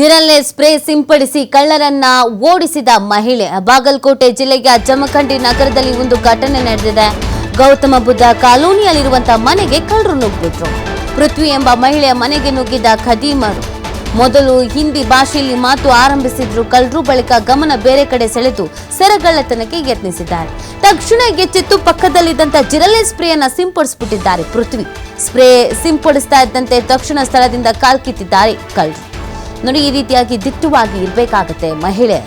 ಜಿರಲೆ spray ಸಿಂಪಡಿಸಿ ಕಳ್ಳರನ್ನ ಓಡಿಸಿದ ಮಹಿಳೆ. ಬಾಗಲಕೋಟೆ ಜಿಲ್ಲೆಯ ಜಮಖಂಡಿ ನಗರದಲ್ಲಿ ಒಂದು ಘಟನೆ ನಡೆದಿದೆ. ಗೌತಮ ಬುದ್ಧ ಕಾಲೋನಿಯಲ್ಲಿರುವಂತಹ ಮನೆಗೆ ಕಳ್ಳರು ನುಗ್ಗಿದ್ರು. ಪೃಥ್ವಿ ಎಂಬ ಮಹಿಳೆಯ ಮನೆಗೆ ನುಗ್ಗಿದ ಖದೀಮರು. ಮೊದಲು ಹಿಂದಿ ಭಾಷೆಯಲ್ಲಿ ಮಾತು ಆರಂಭಿಸಿದ್ರು. ಕಳ್ಳರು ಬಳಿಕ ಗಮನ ಬೇರೆ ಕಡೆ ಸೆಳೆದು ಸೆರೆಗಳ್ಳತನಕ್ಕೆ ಯತ್ನಿಸಿದ್ದಾರೆ. ತಕ್ಷಣ ಎಚ್ಚೆತ್ತು ಪಕ್ಕದಲ್ಲಿದ್ದಂತ ಜಿರಲೆ ಸ್ಪ್ರೇಯನ್ನ ಸಿಂಪಡಿಸ್ಬಿಟ್ಟಿದ್ದಾರೆ ಪೃಥ್ವಿ. ಸ್ಪ್ರೇ ಸಿಂಪಡಿಸ್ತಾ ಇದ್ದಂತೆ ತಕ್ಷಣ ಸ್ಥಳದಿಂದ ಕಾಲ್ಕಿತ್ತಿದ್ದಾರೆ ಕಳ್ಳರು. ನೋಡಿ, ಈ ರೀತಿಯಾಗಿ ದಿಟ್ಟವಾಗಿ ಇರಬೇಕಾಗತ್ತೆ ಮಹಿಳೆ.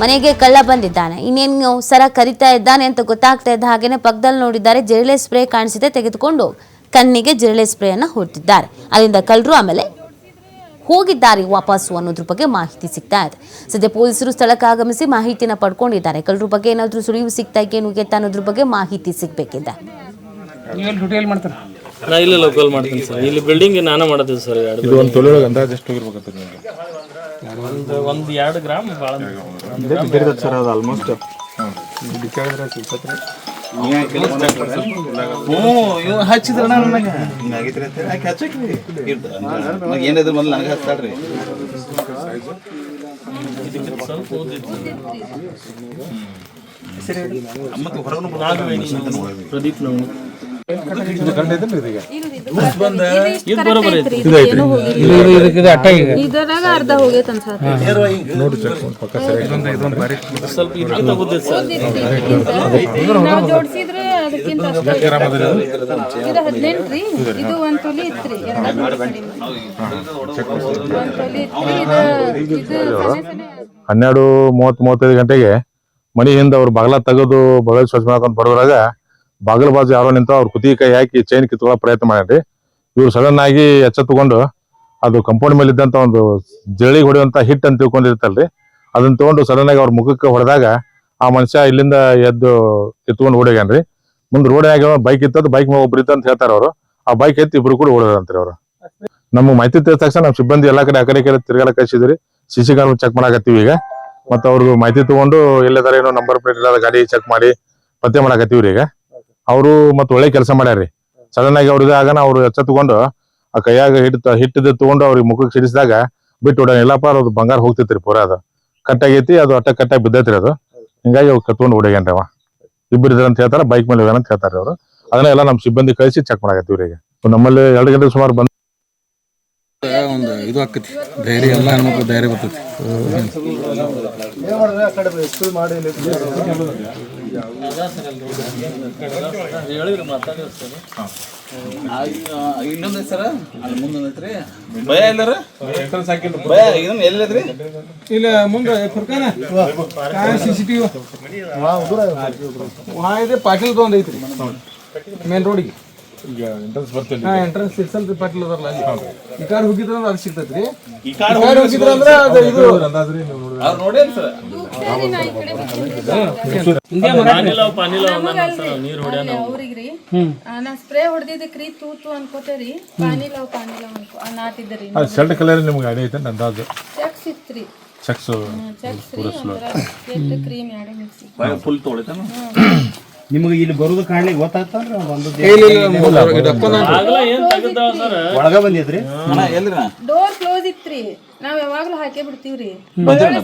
ಮನೆಗೆ ಕಳ್ಳ ಬಂದಿದ್ದಾನೆ. ಇನ್ನೇನು ಸರ ಕರಿತಾ ಇದ್ದಾನೆ ಅಂತ ಗೊತ್ತಾಗ್ತಾ ಇದ್ದ ಹಾಗೇನೆ ಪಕ್ಕದಲ್ಲಿ ನೋಡಿದ್ದಾರೆ, ಜಿರಳೆ ಸ್ಪ್ರೇ ಕಾಣಿಸಿದೆ ತೆಗೆದುಕೊಂಡು ಕಣ್ಣಿಗೆ ಜಿರಳೆ ಸ್ಪ್ರೇಯನ್ನು ಹೊರಟಿದ್ದಾರೆ ಅಲ್ಲಿಂದ ಕಳ್ಳರು ಆಮೇಲೆ ಹೋಗಿದ್ದಾರೆ ವಾಪಸ್ಸು ಅನ್ನೋದ್ರ ಬಗ್ಗೆ ಮಾಹಿತಿ ಸಿಗ್ತಾ ಇದೆ. ಸದ್ಯ ಪೊಲೀಸರು ಸ್ಥಳಕ್ಕೆ ಆಗಮಿಸಿ ಮಾಹಿತಿನ ಪಡ್ಕೊಂಡಿದ್ದಾರೆ. ಕಳ್ಳರ ಬಗ್ಗೆ ಏನಾದರೂ ಸುಳಿವು ಸಿಗ್ತಾ ಏನು ಗೆತ್ತ ಅನ್ನೋದ್ರ ಬಗ್ಗೆ ಮಾಹಿತಿ ಸಿಗ್ಬೇಕಿದೆ. ನಾ ಇಲ್ಲಿ ಲೋಕಲ್ ಮಾಡ್ತೀನಿ ಸರ್ ಇಲ್ಲಿ ಬಿಲ್ಡಿಂಗ್ ನಾನು ಮಾಡ್ತೀನಿ ಸರ್ ಎರಡು ಇದು ಒಂದು ತೊಲೆ ಒಳಗೆ ಅಂದಾಜು ಎಷ್ಟು ಹೋಗಿರ್ಬೇಕಂತ ನಿಮಗೆ? ಒಂದು ಒಂದು ಎರಡು ಗ್ರಾಮ್ ಭಾಳ ಸರ್ ಅದು ಆಲ್ಮೋಸ್ಟ್ ಹಚ್ಚಿದ್ರ ನನಗೆ. ನನಗೆ ಏನಿದ್ರು ಮೊದಲು ನನಗೆ ಹಚ್ತಾಳ್ರಿ. ಮತ್ತೆ ಹೊರಗೂ ಪ್ರದೀಪ್ ನಾವು ಇದರಾಗ ಅರ್ಧ ಹೋಗೈತೆ ನಾವು ಜೋಡಿಸಿದ್ರೆ ಅದಕ್ಕಿಂತ. ಇದು ಇದು ಒಂದ್ ತೊಲಿ ಇತ್ರಿ ಹನ್ನೆರಡು ಮೂವತ್ ಮೂವತ್ತೈದು ಗಂಟೆಗೆ ಮನೆಯಿಂದ ಹಿಂದೆ ಅವ್ರು ಬಗಲ ತೆಗೆದು ಬಗಲ್ ಸ್ವಚ್ಛ ಮಾಡ್ಕೊಂಡು ಬಡದ್ರಾಗ ಬಾಗಲ ಬಾಜು ಯಾರೋ ನಿಂತ ಅವ್ರ ಕುತಿ ಕೈ ಹಾಕಿ ಚೈನ್ ಕಿತ್ಕೊಳ್ಳೋ ಪ್ರಯತ್ನ ಮಾಡ್ರಿ ಇವ್ರು ಸಡನ್ ಆಗಿ ಎಚ್ಚೆತ್ತುಕೊಂಡು ಅದು ಕಂಪೌಂಡ್ ಮೇಲೆ ಇದ್ದಂತ ಒಂದು ಜಳಿ ಹೊಡೆಯುವಂತ ಹಿಟ್ ಅಂತ ತಿಳ್ಕೊಂಡಿರ್ತಲ್ರಿ ಅದನ್ನ ತಗೊಂಡು ಸಡನ್ ಆಗಿ ಅವ್ರ ಮುಖಕ್ಕೆ ಹೊಡೆದಾಗ ಆ ಮನುಷ್ಯ ಇಲ್ಲಿಂದ ಎದ್ದು ಕಿತ್ಕೊಂಡು ಓಡೋಗ್ಯಾನ್ರಿ. ಮುಂದೆ ರೋಡ್ ಆಗಿ ಬೈಕ್ ಇತ್ತದ ಬೈಕ್ ಮೇಲೆ ಒಬ್ರು ಇತ್ತಂತ ಹೇಳ್ತಾರ ಅವರು. ಆ ಬೈಕ್ ಎತ್ತಿ ಇಬ್ರು ಕೂಡ ಓಡೋದಂತ್ರಿ ಅವ್ರು. ನಮ್ಗೆ ಮಾಹಿತಿ ತಿಳಿದ ತಕ್ಷಣ ನಮ್ಮ ಸಿಬ್ಬಂದಿ ಎಲ್ಲಾ ಕಡೆ, ಆ ಕಡೆ ಕಡೆ ತಿರ್ಗಾಲ ಕಳಿಸಿದ್ರಿ. ಸಿ ಸಿ ಚೆಕ್ ಮಾಡಾಕತ್ತೀವಿ ಈಗ. ಮತ್ತೆ ಅವ್ರಿಗೂ ಮಾಹಿತಿ ತಗೊಂಡು ಎಲ್ಲದಾರ ಏನೋ ನಂಬರ್ ಪ್ಲೇಟ್ ಇಲ್ಲದ ಗಾಡಿ ಚೆಕ್ ಮಾಡಿ ಪತ್ತೆ ಮಾಡಾಕತ್ತೀವ್ರಿ ಈಗ. ಅವರು ಮತ್ತೆ ಒಳ್ಳೆ ಕೆಲಸ ಮಾಡ್ಯಾರ್ರಿ. ಸಡನ್ ಆಗಿ ಅವ್ರಿಗೆ ಆಗನ ಅವ್ರು ಎಚ್ಚ ತಗೊಂಡು ಆ ಕೈಯಾಗ ಹಿಟ್ಟು ಹಿಟ್ಟಿದ್ದು ತಗೊಂಡು ಅವ್ರಿಗೆ ಮುಖಕ್ಕೆ ಸಿಡಿಸಿದಾಗ ಬಿಟ್ಟು ಓಡ ಇಲ್ಲಪ್ಪ ಅದು ಬಂಗಾರ ಹೋಗ್ತೈತ್ರಿ ಪೂರ ಅದು. ಕಟ್ ಆಗೈತಿ ಅದು ಅಟ್ಟ ಕಟ್ಟಾಗಿ ಬಿದ್ದೈತ್ರಿ ಅದು. ಹಿಂಗಾಗಿ ಅವ್ರು ಕತ್ಕೊಂಡು ಓಡೇಗೇನ್ರಿ ಅವ. ಇಬ್ಬರು ಇದ್ರ ಅಂತ ಹೇಳ್ತಾರ ಬೈಕ್ ಮೇಲೆ ಹೋಗ್ಯಾನ ಅಂತ ಹೇಳ್ತಾರೆ ಅವರು. ಅದನ್ನೆಲ್ಲ ನಮ್ಮ ಸಿಬ್ಬಂದಿ ಕಳಿಸಿ ಚೆಕ್ ಮಾಡಾಕತ್ತೀವ್ರಿ ಈಗ. ನಮ್ಮಲ್ಲಿ ಎರಡು ಗಂಟೆ ಸುಮಾರು ಬಂದ್ ಒಂದು ಇದು ಆಕತಿ ಧೈರ್ಯ ಎಲ್ಲ ಹೆಣ್ಮಕ್ಳು ಧೈರ್ಯ ಬರ್ತೈತಿ. ಮಾತಾಡಿರಿ ಸರ್ ಇನ್ನೊಂದ್ ಸರ ಅಲ್ಲಿ ಭಯ ಎಲ್ಲಾರ ಭಯ ಇದನ್ನ ಎಲ್ಲದ್ರಿ ಇಲ್ಲ ಮುಂದೆ ಫುರ್ಕಾನ ಸಿ ಸಿ ಟಿವಿ ಇದೆ ಪಾಟೀಲ್ ತೊಗೊಂಡೈತ್ರಿ ಮೇನ್ ರೋಡಿಗೆ. ಹಾ ಎಂಟ್ರೆನ್ಸ್ ಪಾಟೀಲ್ ಅಲ್ಲಿ ಈ ಕಾರ್ ಹೋಗಿದ್ರ ಅಂದ್ರೆ ಅದು ಸಿಗ್ತೈತಿ ಈ ಕಾರ್ ಈ ಕಾರ್ ಹೋಗಿದ್ರ ಅಂದ್ರೆ ಅದು ಇದು ಅವ್ರು ನೋಡಿ ಸರ್. ಪಾನಿಲಾವ್ ಪಾನಿಲಾವ್ ನಾನು ಸರ್ ನೀರು ಹೊಡ್ಯಾನ ನಾ ಸ್ಪ್ರೇ ಹೊಡೆದಿದ್ದಕ್ರಿ ತೂ ತೂ ಅನ್ಕೋತೇವ್ರಿ ಪಾನಿಲಾವ್ ಪಾನಿಲಾವ್ ಅನ್ಕೋ ಆ, ನಾಟಿದ್ರಿ ಅದು ಶರ್ಟ್ ಕಲರ್ ನಿಮ್ಗೆ ಅಡಿ ಐತೆ ಅಂದಾಜು? ಚಕ್ಸ್ ಚಕ್ಸ್ ಕ್ರೀಮ್ ಎರಡು ಮಿಕ್ಸ್ ಫುಲ್ ತೊಳಿತಾನ? ನಿಮಗೆ ಇಲ್ಲಿ ಬರೋದು ಕಾಣಲಿ ಗೊತ್ತಾಗ್ತಂದ್ರ ಒಂದು ಆಗಲ ಏನ್ ತೆಗೆದಾವ ಸರ್? ಒಳಗ ಬಂದಿದ್ರಿ? ಡೋರ್ ಕ್ಲೋಸ್ ಇತ್ರಿ. ನಾವ್ ಯಾವಾಗ್ಲೂ ಹಾಕೇ ಬಿಡ್ತೀವ್ರಿ.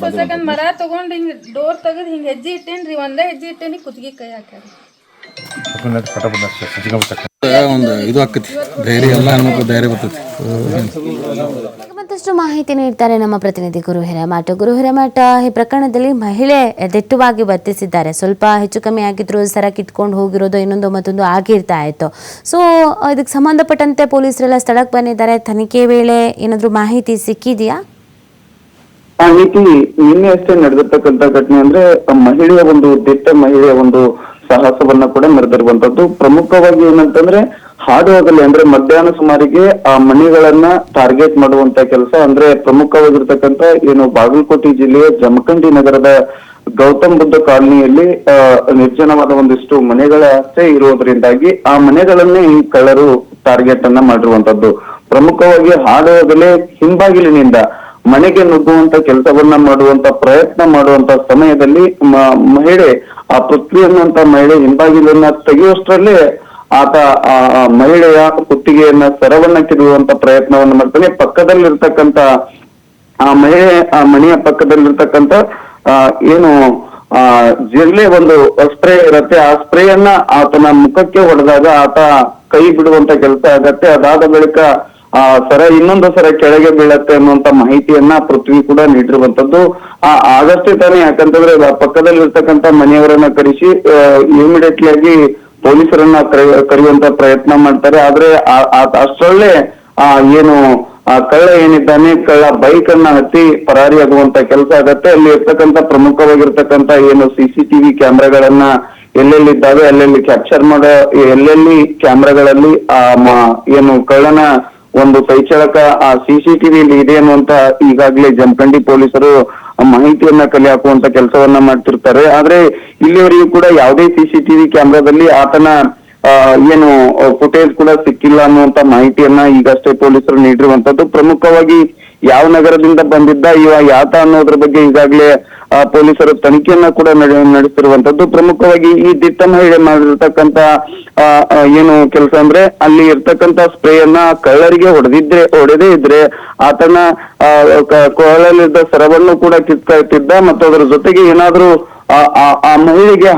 ಸೊಸಕಂದ್ ಮರ ತಗೊಂಡ್ ಹಿಂಗ್ ಡೋರ್ ತೆಗದ್ ಹಿಂಗ್ ಹೆಜ್ಜೆ ಇಟ್ಟೇನ್ರಿ ಒಂದೇ ಹೆಜ್ಜೆ ಇಟ್ಟೇನಿ ಕುತ್ತಿಗೆ ಕೈ ಹಾಕ್ಯಾರ. ಒಂದು ಇದು ಆಕತಿ ಧೈರ್ಯ ಎಲ್ಲ ಹೆಣ್ಮಕ್ಳು ಧೈರ್ಯ ಬರ್ತೈತಿ. ಮತ್ತಷ್ಟು ಮಾಹಿತಿ ನೀಡ್ತಾರೆ ನಮ್ಮ ಪ್ರತಿನಿಧಿ ಗುರು ಹಿರೇಮಠ. ಗುರು ಹಿರೇಮಠ ಈ ಪ್ರಕರಣದಲ್ಲಿ ಮಹಿಳೆ ದಿಟ್ಟವಾಗಿ ವರ್ತಿಸಿದ್ದಾರೆ. ಸ್ವಲ್ಪ ಹೆಚ್ಚು ಕಮ್ಮಿ ಆಗಿದ್ರು ಸರ ಕಿತ್ಕೊಂಡು ಹೋಗಿರೋದು ಇನ್ನೊಂದು ಮತ್ತೊಂದು ಆಗಿರ್ತಾ ಇತ್ತು. ಸೊ ಇದಕ್ಕೆ ಸಂಬಂಧಪಟ್ಟಂತೆ ಪೊಲೀಸರೆಲ್ಲ ಸ್ಥಳಕ್ಕೆ ಬಂದಿದ್ದಾರೆ. ತನಿಖೆ ವೇಳೆ ಏನಾದ್ರು ಮಾಹಿತಿ ಸಿಕ್ಕಿದೆಯಾ? ಆ ರೀತಿ ನಿನ್ನೆ ಅಷ್ಟೇ ನಡೆದಿರ್ತಕ್ಕಂಥ ಘಟನೆ ಅಂದ್ರೆ ಮಹಿಳೆಯ ಒಂದು ದಿಟ್ಟ ಮಹಿಳೆಯ ಒಂದು ಸಾಹಸವನ್ನ ಕೂಡ ಮೆರೆದಿರುವಂತದ್ದು. ಪ್ರಮುಖವಾಗಿ ಏನಂತಂದ್ರೆ, ಹಾಡುವಾಗಲೇ, ಅಂದ್ರೆ ಮಧ್ಯಾಹ್ನ ಸುಮಾರಿಗೆ ಆ ಮನೆಗಳನ್ನ ಟಾರ್ಗೆಟ್ ಮಾಡುವಂತ ಕೆಲಸ, ಅಂದ್ರೆ ಪ್ರಮುಖವಾಗಿರ್ತಕ್ಕಂತ ಏನು ಬಾಗಲಕೋಟೆ ಜಿಲ್ಲೆಯ ಜಮಖಂಡಿ ನಗರದ ಗೌತಮ್ ಬುದ್ಧ ಕಾಲನಿಯಲ್ಲಿ ನಿರ್ಜನವಾದ ಒಂದಿಷ್ಟು ಮನೆಗಳ ಆಸೆ ಇರುವುದರಿಂದಾಗಿ ಆ ಮನೆಗಳನ್ನೇ ಈ ಕಳ್ಳರು ಟಾರ್ಗೆಟ್ ಅನ್ನ ಮಾಡಿರುವಂತದ್ದು. ಪ್ರಮುಖವಾಗಿ ಹಾಡುವಾಗಲೇ ಹಿಂಬಾಗಿಲಿನಿಂದ ಮನೆಗೆ ನುಗ್ಗುವಂತ ಕೆಲಸವನ್ನ ಮಾಡುವಂತ ಪ್ರಯತ್ನ ಮಾಡುವಂತ ಸಮಯದಲ್ಲಿ ಮಹಿಳೆ ಆ ಪೃಥ್ವಿ ಅನ್ನುವಂತ ಮಹಿಳೆ ಹಿಂಬಾಗಿಲನ್ನ ತೆಗೆಯುವಷ್ಟರಲ್ಲೇ ಆತ ಆ ಮಹಿಳೆಯ ಕುತ್ತಿಗೆಯನ್ನ ಸರವನ್ನ ಕಿರುವಂತ ಪ್ರಯತ್ನವನ್ನ ಮಾಡ್ತಾನೆ. ಪಕ್ಕದಲ್ಲಿರ್ತಕ್ಕಂತ ಆ ಮಹಿಳೆ, ಆ ಮನೆಯ ಪಕ್ಕದಲ್ಲಿರ್ತಕ್ಕಂತ ಏನು, ಆ ಜಿರ್ಲೆ ಒಂದು ಸ್ಪ್ರೇ ಇರುತ್ತೆ. ಆ ಸ್ಪ್ರೇಯನ್ನ ಆತನ ಮುಖಕ್ಕೆ ಹೊಡೆದಾಗ ಆತ ಕೈ ಬಿಡುವಂತ ಕೆಲಸ ಆಗತ್ತೆ. ಅದಾದ ಬಳಿಕ ಆ, ಸರ, ಇನ್ನೊಂದು ಸರ ಕೆಳಗೆ ಬೀಳತ್ತೆ ಅನ್ನುವಂತ ಮಾಹಿತಿಯನ್ನ ಪೃಥ್ವಿ ಕೂಡ ನೀಡಿರುವಂತದ್ದು ಆ, ಆಗಷ್ಟೇ ತಾನೇ, ಯಾಕಂತಂದ್ರೆ ಪಕ್ಕದಲ್ಲಿ ಪಕ್ಕದಲ್ಲಿರ್ತಕ್ಕಂಥ ಮನೆಯವರನ್ನ ಕರೆಸಿ ಇಮಿಡಿಯೇಟ್ಲಿ ಆಗಿ ಪೊಲೀಸರನ್ನ ಕರೆ- ಕರೆಯುವಂತ ಪ್ರಯತ್ನ ಮಾಡ್ತಾರೆ. ಆದ್ರೆ ಅಷ್ಟರಲ್ಲೇ, ಆ, ಏನು, ಆ, ಕಳ್ಳ ಏನಿದ್ದಾನೆ, ಕಳ್ಳ ಬೈಕ್ ಅನ್ನ ಹತ್ತಿ ಪರಾರಿಯಾಗುವಂತ ಕೆಲಸ ಆಗತ್ತೆ. ಅಲ್ಲಿ ಇರ್ತಕ್ಕಂಥ ಪ್ರಮುಖವಾಗಿರ್ತಕ್ಕಂಥ ಏನು ಸಿಸಿಟಿವಿ ಕ್ಯಾಮ್ರಾಗಳನ್ನ ಎಲ್ಲೆಲ್ಲಿದ್ದಾವೆ, ಅಲ್ಲೆಲ್ಲಿ ಕ್ಯಾಪ್ಚರ್ ಮಾಡೋ, ಎಲ್ಲೆಲ್ಲಿ ಕ್ಯಾಮ್ರಾಗಳಲ್ಲಿ, ಆ ಏನು ಕಳ್ಳನ ಒಂದು ಕೈಚಳಕ ಆ ಸಿಸಿಟಿವಿ ಇದೆ ಅನ್ನುವಂತ ಈಗಾಗಲೇ ಜಮಖಂಡಿ ಪೊಲೀಸರು ಮಾಹಿತಿಯನ್ನ ಕಲೆ ಹಾಕುವಂತ ಕೆಲಸವನ್ನ ಮಾಡ್ತಿರ್ತಾರೆ. ಆದ್ರೆ ಇಲ್ಲಿವರೆಗೂ ಕೂಡ ಯಾವುದೇ ಸಿಸಿಟಿವಿ ಕ್ಯಾಮ್ರಾದಲ್ಲಿ ಆತನ ಏನು ಫುಟೇಜ್ ಕೂಡ ಸಿಕ್ಕಿಲ್ಲ ಅನ್ನುವಂತ ಮಾಹಿತಿಯನ್ನ ಈಗಷ್ಟೇ ಪೊಲೀಸರು ನೀಡಿರುವಂತದ್ದು. ಪ್ರಮುಖವಾಗಿ ಯಾವ ನಗರದಿಂದ ಬಂದಿದ್ದ, ಇವ ಯಾತ ಅನ್ನೋದ್ರ ಬಗ್ಗೆ ಈಗಾಗಲೇ ಪೊಲೀಸರು ತನಿಖೆಯನ್ನ ಕೂಡ ನಡೆ- ನಡೆಸಿರುವಂತದ್ದು ಪ್ರಮುಖವಾಗಿ ಈ ದಿಟ್ಟ ಮಹಿಳೆ ಮಾಡಿರ್ತಕ್ಕಂತ ಏನು ಕೆಲಸ ಅಂದ್ರೆ, ಅಲ್ಲಿ ಇರ್ತಕ್ಕಂತ ಸ್ಪ್ರೇಯನ್ನ ಕಳ್ಳರಿಗೆ ಹೊಡೆದಿದ್ರೆ, ಹೊಡೆದೇ ಇದ್ರೆ, ಆತನ ಕೊಳಲಿದ್ದ ಸರವನ್ನು ಕೂಡ ಕಿತ್ಕಾಯ್ತಿದ್ದ ಮತ್ತು ಅದರ ಜೊತೆಗೆ ಏನಾದ್ರೂ ಆ ಮಹಿಳೆಗೆ